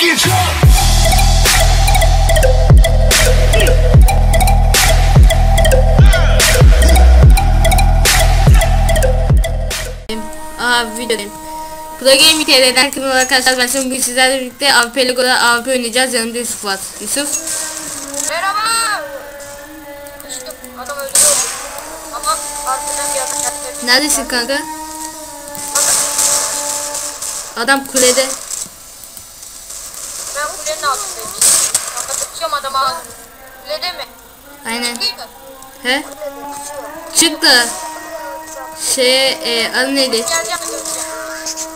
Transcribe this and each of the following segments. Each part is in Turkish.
get drunk. Aha videodayım. Pro Game TR'den kanalı arkadaşlar ben şimdi bugün sizlerle birlikte AWP Lego'da AWP oynayacağız. Yanımda Yusuf var. Yusuf. Merhaba. Düştüm. Adam öldü. Ama arkadan bir adam yaptı. Neredesin kanka? Adam kulede. Altındayım. Kanka tutuyorum adamı. Kulede mi? Aynen. Değil mi? He? Çıktı. Şey e, adı neydi? Geleceğim.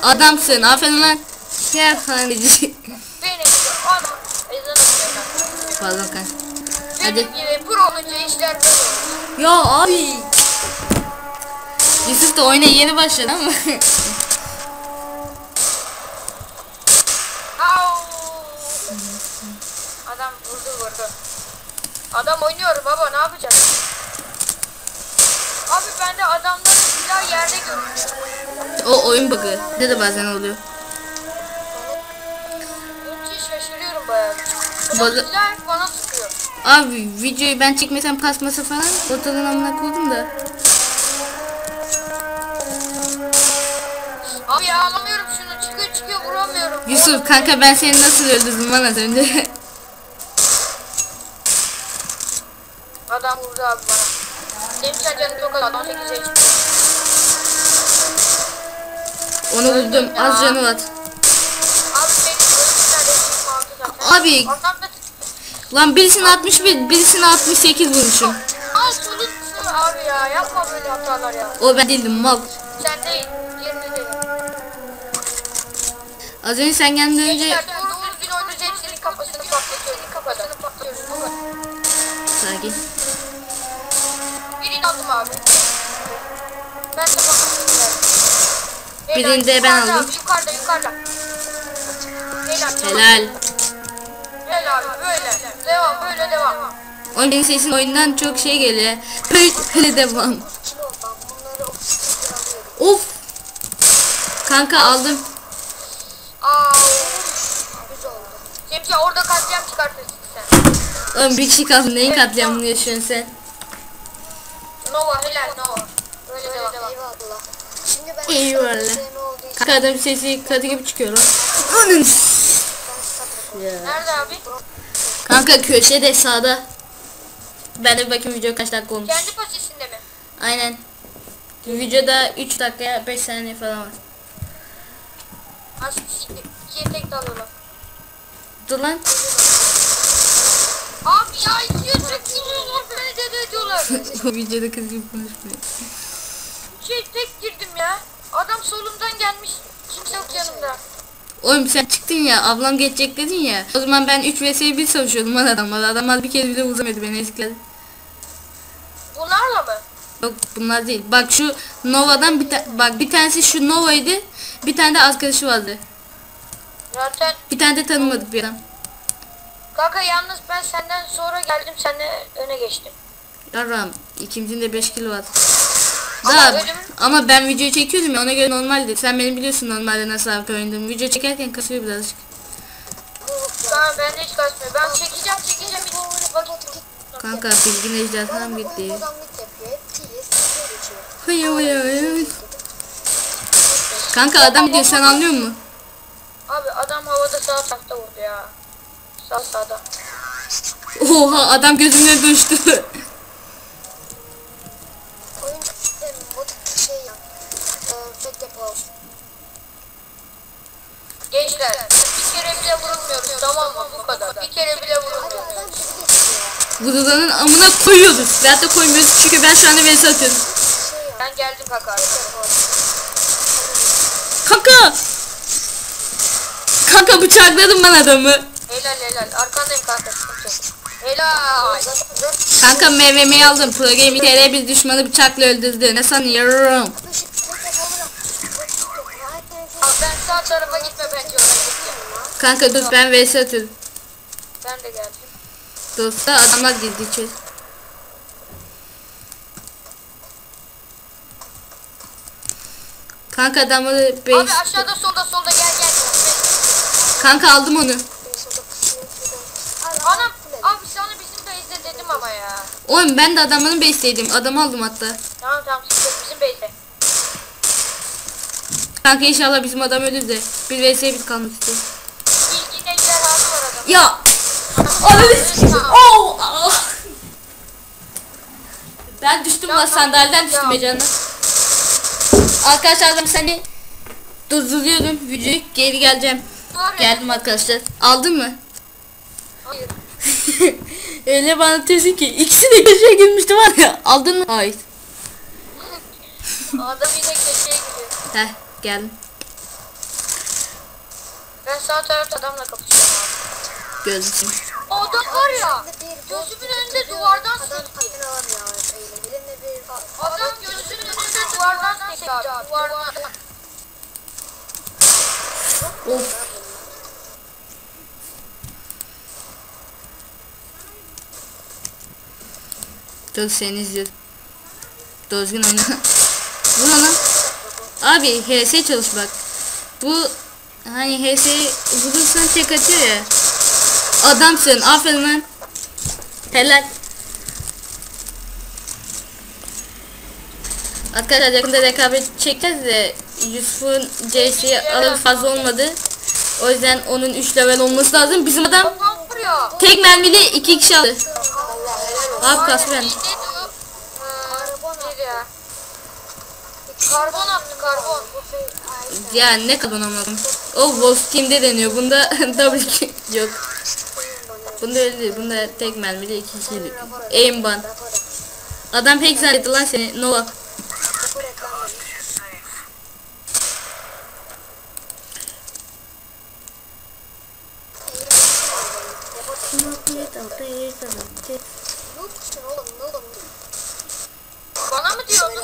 Adamsın. Aferin lan. Gel sana diyeceğim. Benim gibi adam. Ezan okuyor. Pardon kanka. Benim Hadi. gibi pro olunca işler böyle olur. Ya abi. Yusuf da oyuna yeni başladı ama. Au. Adam vurdu vurdu. Adam oynuyor baba ne yapacağız? Abi bende adamların silah yerde görünüyor. o oyun bug'ı. Ne de bazen oluyor. Önce şaşırıyorum bayağı. Silah bana sıkıyor. Abi videoyu ben çekmesem kasmasa falan ortadan amına koydum da. Abi ya alamıyorum şunu çıkıyor çıkıyor vuramıyorum. Yusuf kanka ben seni nasıl öldürdüm lan az önce. Adam vurdu abi bana. Benim sen canım çok az 18 yaşım. Onu buldum. Az canı var. Abi benim ölümden resmim aldı zaten. Abi Adam da lan birisini 61 birisini 68 vurmuşum. Abi ya yapma böyle hatalar ya. O ben değildim mal. Sen değil yerini değil. Az önce sen gelmeden önce sakin. Birini aldım abi. Ben de. Birini de ben aldım. Yukarıda yukarıda. Helal. Helal. Helal böyle. Devam böyle devam. Oyunun sesin oyundan çok şey geliyor. Böyle devam. Of. Kanka aldım. Aa. Güzel oldu. Cemşe orada katliam çıkartırsın sen. Oğlum bir kişi kaldı. Neyin katliamını yaşıyorsun sen? Nova helal Nova. Böyle devam. Eyvallah. Şimdi ben Eyvallah. adam sesi katı gibi çıkıyor lan. Anın. Ya. Nerede abi? Kanka köşede sağda. Ben de bakayım video kaç dakika olmuş. Kendi pasisinde mi? Aynen. Videoda 3 dakikaya 5 saniye falan var. Aslında ikiye tek dalıyorlar. Dur lan. Abi ya ikiye tek dalıyorlar beni dede ediyorlar. o videoda kız gibi konuşmuyor. Şey tek girdim ya. Adam solumdan gelmiş. Kimse yok yanımda. Oğlum sen çıktın ya ablam geçecek dedin ya. O zaman ben 3 vs 1 savaşıyordum lan adamlar. Adamlar bir kere bile uzamadı beni ezikledi. Bunlarla mı? Yok bunlar değil. Bak şu Nova'dan bir bak bir tanesi şu Nova'ydı. Bir tane de arkadaşı vardı. Zaten Bir tane de tanımadık bir adam. kanka yalnız ben senden sonra geldim senden öne geçtim. Yarram ikimizin 5 kilo var. Ama Da ölüm- ama ben video çekiyordum ya ona göre normaldi. Sen beni biliyorsun normalde nasıl AP oynadığımı. Video çekerken kasıyor birazcık. Tamam ben de hiç kaçmıyor. Ben çekeceğim çekeceğim. Kanka bilgin sıkıyor geçiyor. Hıy hıy hıy. Kanka adam diyor sen anlıyor musun? Abi adam havada sağ tarafta vurdu ya. Sağ sağda. Oha adam gözümden düştü. Oyun işte mod şey ya. E, fake yapalım. Gençler bir kere bile vurulmuyoruz tamam mı bu kadar. Bir kere bile Hadi vurulmuyoruz. adam bizi Vurulanın amına koyuyoruz. Veyahut da koymuyoruz çünkü ben şu anda vs atıyorum. Ben geldim kaka. Kanka! Kanka bıçakladım ben adamı. Helal helal. Arkandayım kanka. Helal. Kanka MVM'yi aldım. Pro Gaming TR bir düşmanı bıçakla öldürdü. Ne sanıyorum? Abi ben sağ tarafa gitme bence oraya gideceğim. Kanka dur ben vs atıyorum. Ben de geldim. Dosta adamlar girdi içeri. Kanka adamları beş... Abi aşağıda solda solda gel gel. Kanka aldım onu. Anam abi sana bizim base'de dedim ama ya. Oğlum ben de adamların base'deydim. Adamı aldım hatta. Tamam tamam bizim base'de. Kanka inşallah bizim adam ölür de. Bir vs bir kalmak istiyor. Ya Ananı sikeyim. Oh! Ah! Ben düştüm lan sandalyeden düştüm Ecan'la. Arkadaşlar ben seni durduruyorum. Videoyu geri geleceğim. Geldim arkadaşlar. Aldın mı? Hayır. Öyle bana diyorsun ki ikisi de köşeye girmişti var ya. Aldın mı? Hayır. Adam yine köşeye gidiyor. Heh geldim. Ben sağ tarafta adamla kapışıyorum abi. Gözlüsün. Adam var ya. Gözümün önünde duvardan sekti. Adam gözümün önünde duvardan sekti abi. Duvardan. Of. Dur seni izliyorum. Düzgün oyna. Bu ne lan? Abi HS çalış bak. Bu hani HS vurursan tek atıyor ya. Adamsın. Aferin lan. Helal. Arkadaşlar yakında rekabet çekeceğiz de Yusuf'un CS'yi alır fazla olmadı. O yüzden onun 3 level olması lazım. Bizim adam tek mermili 2 kişi aldı. Abi kas ben. Neydi o? Neydi ya? Karbon attı karbon. Ya ne kadar anlamadım. O Wolf Team'de deniyor. Bunda ki yok. Bunda değil. Bunda tek mermili 2 kişilik. Aimban. Adam pek zannetti lan seni. Nova. Bana mı diyordun?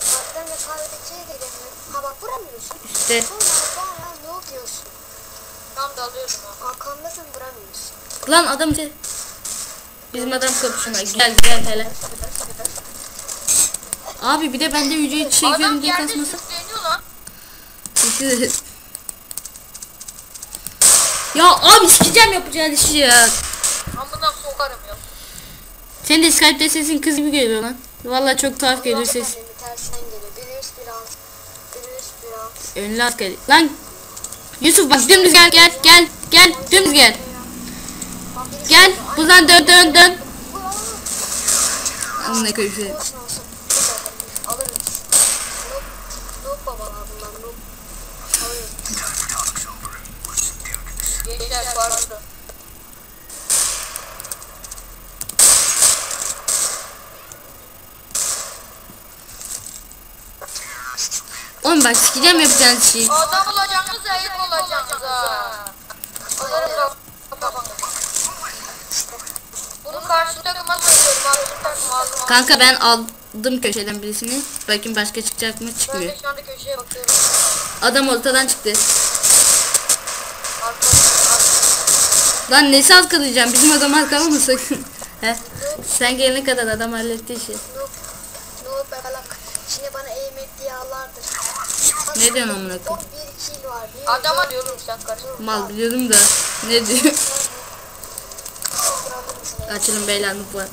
Bak ben de kahvedeciye gelemiyorum. Ha bak vuramıyorsun. İşte Sonra bana noob diyorsun. Tam dalıyorum ha. Arkamdasın vuramıyorsun. lan adam işte. Bizim adam kapışına. Gel gel hele. Abi bir de ben de videoyu çekiyorum Adam diye kasması. ya abi sikeceğim yapacağın işi ya. Amına sokarım ya. Sen de Skype'de sesin kız gibi geliyor lan. Vallahi çok tuhaf geliyor ses. Alt. Önlü askeri. Lan Yusuf bak dümdüz gel gel gel gel dümdüz gel. Gel buradan dön dön dön. Amına koyayım seni. Olsun olsun. Alırız. Noob. Noob babalar bunlar noob. Alırız. Gençler pardon. Oğlum bak sikeceğim yapacağın işi. Adam olacağınız ayıp olacağınız ha. Alırım kafanı. Bunu karşı takıma söylüyorum abi. Bizim takım ağzıma. Kanka ben aldım köşeden birisini. Bakayım başka çıkacak mı Ben çıkmıyor. de şu anda köşeye bakıyorum. Adam ortadan çıktı. Arka, Lan nesi arkalayacağım? Bizim adam arkalama sakın. He. Sen gelene kadar adam halletti işi. Noob. Ne diyorsun amına koyayım? 11 kill var. Bir Adama diyorum sen karışma. Mal biliyorum da. Ne diyor? Açılın beyler noob var.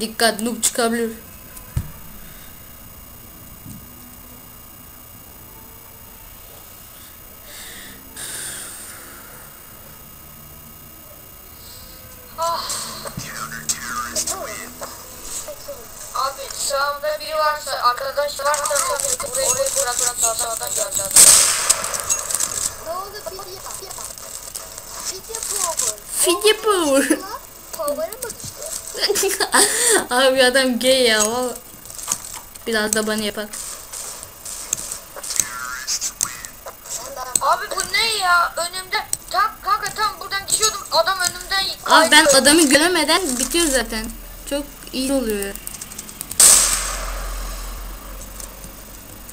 Dikkat noob çıkabilir. Mı düştü? Abi adam gay ya. Biraz da bana daha Abi bu ne ya? Önümde tam kanka tam buradan geçiyordum. Adam önümden Abi ben kaydı. adamı göremeden bitiyor zaten. Çok iyi oluyor.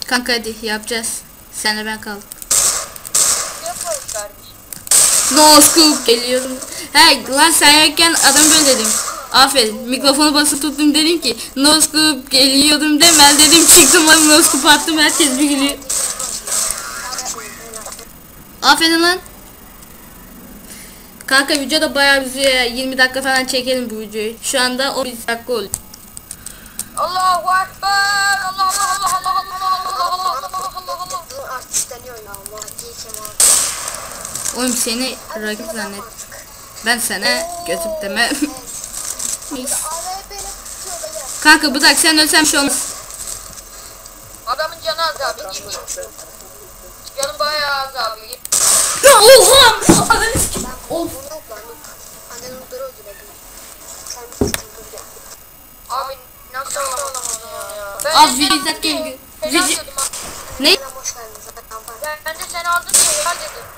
Kanka hadi yapacağız. Senle ben kaldık. No scoop geliyorum. He lan sen yokken adam böyle dedim. Aferin. Mikrofonu basıp tuttum dedim ki no scoop geliyordum demel dedim çıktım lan no scoop attım herkes bir gülüyor. Aferin lan. Kanka video da bayağı ya. 20 dakika falan çekelim bu videoyu. Şu anda 11 dakika oldu. Allahu Ekber. Allah Allah Allah Allah Allah Allah Allah Allah Allah Allah. Bu artistleniyor ya. Vahdi Kemal. Oğlum seni rakip zannet. Ben sana götüp demem. Kanka budak sen ölsen bir şey olmaz. Adamın canı az abi. Canı bayağı az abi. Oha! Ananı Of. Abi nasıl olamadı ya? Ben abi video izlerken... Ne? Ben de sen aldın diye ver dedim.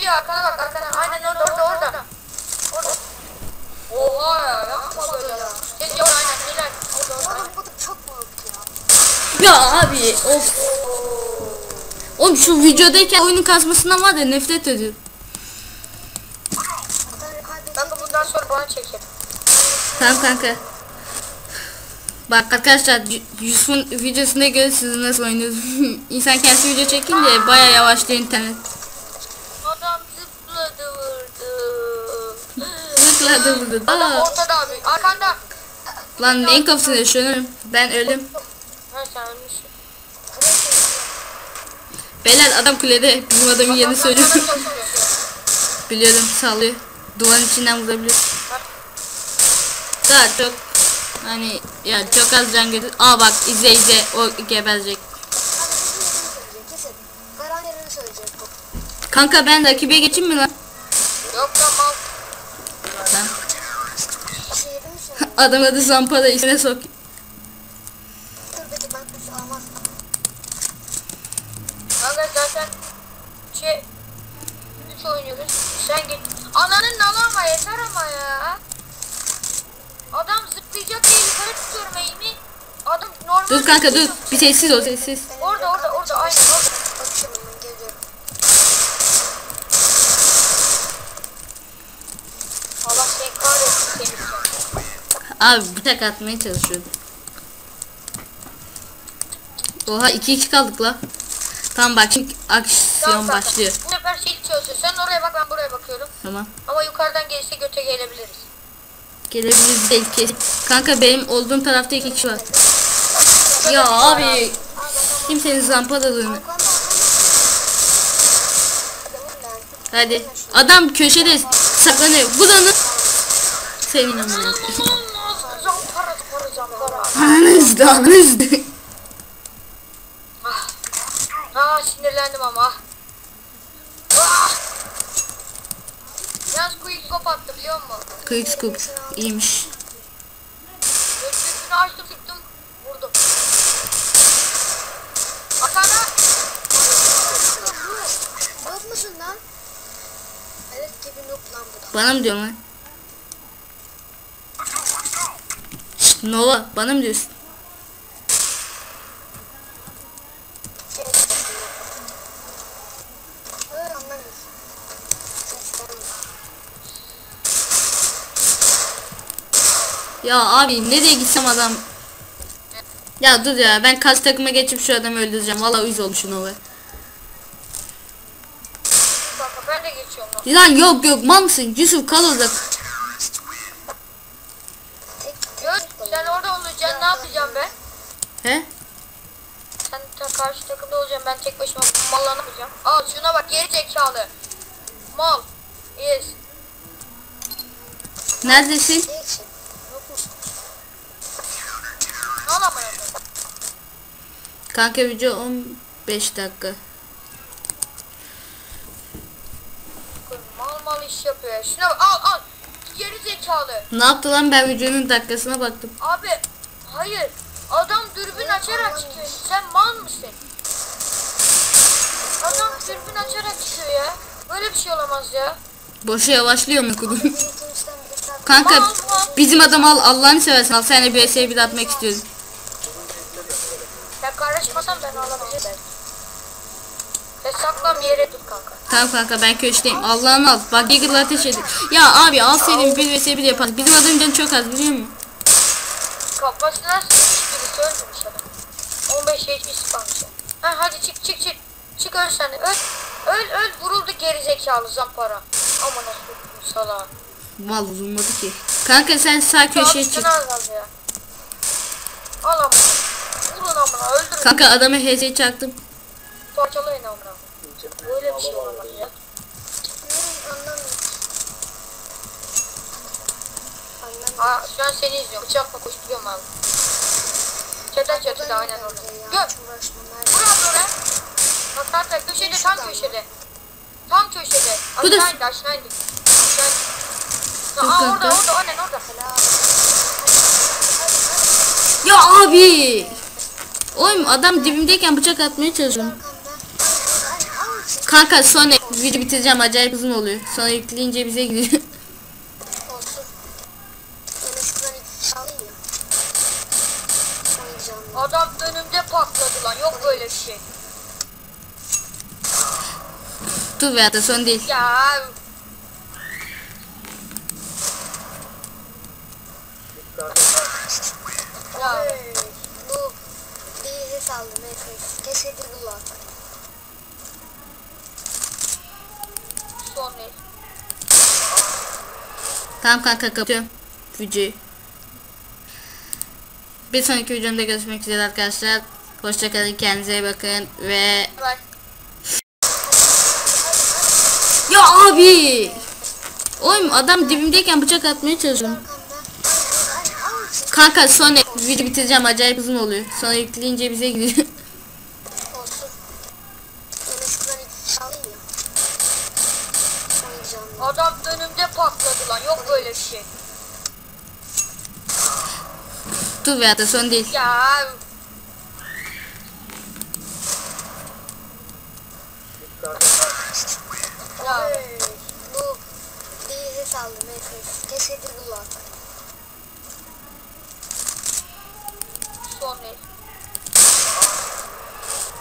Geliyor geliyor arkana bak arkana. Aynen orada orada orada. Orada. Oha ya yapma böyle ya. Yok aynen helal. Oğlum bu da çok büyük ya. Ya abi of. Oğlum şu videodayken oyunun kasmasından var ya nefret ediyorum. De bundan sonra bana çekerim. Tamam kanka. Bak arkadaşlar Yusuf'un videosunda görürsünüz nasıl oynuyoruz. İnsan kendisi video çekince baya yavaşlıyor internet. Zıpladı vurdu. Adam Aa, ortada abi. Arkanda. lan neyin kafasını yaşıyorum? Ben ölüm. Ha sen ölmüşsün. Beyler adam kulede. Bizim adamın yerini söylüyorum. Biliyorum sallıyor. Duvarın içinden vurabilir. Daha çok hani ya çok az can götür. Aa bak izle izle o geberecek. Kanka ben rakibe geçeyim mi lan? Yok tamam. Lan. Şey yedi mi söyleyecek? Adam adı Zampara içine sok. Kanka zaten şey 3 oynuyoruz. Sen git. Ananın nalı ama yeter ama ya. Adam zıplayacak diye yukarı tutuyorum eğimi. Adam normal Dur kanka dur. Bir sessiz ol sessiz. Orada orada orada aynen orada. Bakıyorum ben geliyorum. Allah seni kahretsin seni. Abi bıçak atmaya çalışıyordum. Oha 2-2 kaldık la. Tamam bak şimdi aksiyon Tamam, başlıyor. Bu sefer şey çalışıyor. Sen oraya bak ben buraya bakıyorum. Tamam. Ama yukarıdan gelirse göte gelebiliriz. Gelebiliriz kesin. Kanka benim olduğum tarafta iki kişi var. Ya abi kimsenin zampaladığını. Hadi. Adam köşede saklanıyor. Bu da zampara. Anızdı anızdı. Ah. Ah sinirlendim ama. Ah. Yalnız quick scope attı biliyor musun? Quick scoop iyiymiş. Gözlüğünü açtım sıktım vurdum. Arkana. Noob musun lan? Evet gibi noob lan bu da. Bana mı diyorsun lan? Nova bana mı diyorsun? Ya abi nereye gitsem adam. Ya dur ya ben kas takıma geçip şu adamı öldüreceğim. Valla uyuz olmuşum Nova. Lan yok yok mal mısın? Yusuf kal orada. Tek Göz sen orada olacaksın ne yapacağım ben? He? Sen ta karşı takımda olacaksın ben tek başıma malla ne yapacağım? Al şuna bak geri zekalı. Mal. Yes. Neredesin? Ne koyayım? Kanka video 15 dakika. Mal mal iş yapıyor ya. Şuna bak al al. Geri zekalı. Ne yaptı lan ben videonun dakikasına baktım. Abi hayır. Adam dürbün açarak çıkıyor. Sen mal mısın? Adam dürbün açarak çıkıyor ya. Böyle bir şey olamaz ya. Boşa yavaşlıyor mu kaldı. Kanka mal. bizim adam al Allah'ını seversen al. Sen bir bir atmak istiyorum. Sen karışmasan ben alabilirim. Ve saklan bir yere dur kanka. Tamam kanka ben köşedeyim. Allah'ını al. Bak Eagle'la ateş edin. Ya abi al senin bir vs bir yapar. Bizim adamın canı çok az biliyor musun? Kafasına sıkmış birisi ölmemiş adam. 15 5 HP'si kalmış. Ha hadi çık çık çık. Çık öl sen de. Öl. Öl öl vuruldu geri zekalı zampara. Aman nasıl sala. Mal vurulmadı ki. Kanka sen sağ köşeye çık. Ya. Al amına. Vurun amına öldürün. Kanka adamı HS çaktım. Parçalayın amına. Böyle bir şey olamaz ya. Aa şu an seni izliyorum. Bıçakla koşturuyorum abi. Çatal çatıda aynen orada. Gör. Hiç uğraşmam. Vur abi oraya. Bak hatta köşede tam köşede. Tam köşede. Bu da- Aşağı indi aşağı indi. Aşağı indi. Dur Aa orada orada aynen orada. Ya abi. Oğlum adam dibimdeyken bıçak atmaya çalışıyorum. Kanka sonra video bitireceğim acayip uzun oluyor. Sonra yükleyince bize gidiyor. Dur be hatta son değil. Ya ya Bu bir ses aldım. Efes. Keşke Google atar. son değil. Tamam kanka kapatıyorum videoyu. Bir sonraki videomda görüşmek üzere arkadaşlar. Hoşçakalın kendinize iyi bakın ve Bak. Ya abi. Oğlum adam dibimdeyken bıçak atmaya çalışıyorum. Kanka sonra video bitireceğim acayip uzun oluyor. Sonra yükleyince bize gidiyor. Adam önümde patladı lan. Yok böyle bir şey. Dur be hatta son değil. Ya ya Bu bir ses aldım. Efes. Google atar. son.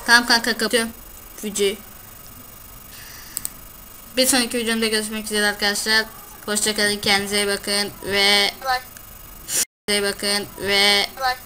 Tamam kanka kapatıyorum videoyu. Bir sonraki videomda görüşmek üzere arkadaşlar. Hoşçakalın kendinize bakın ve Bak. iyi bakın ve Bak.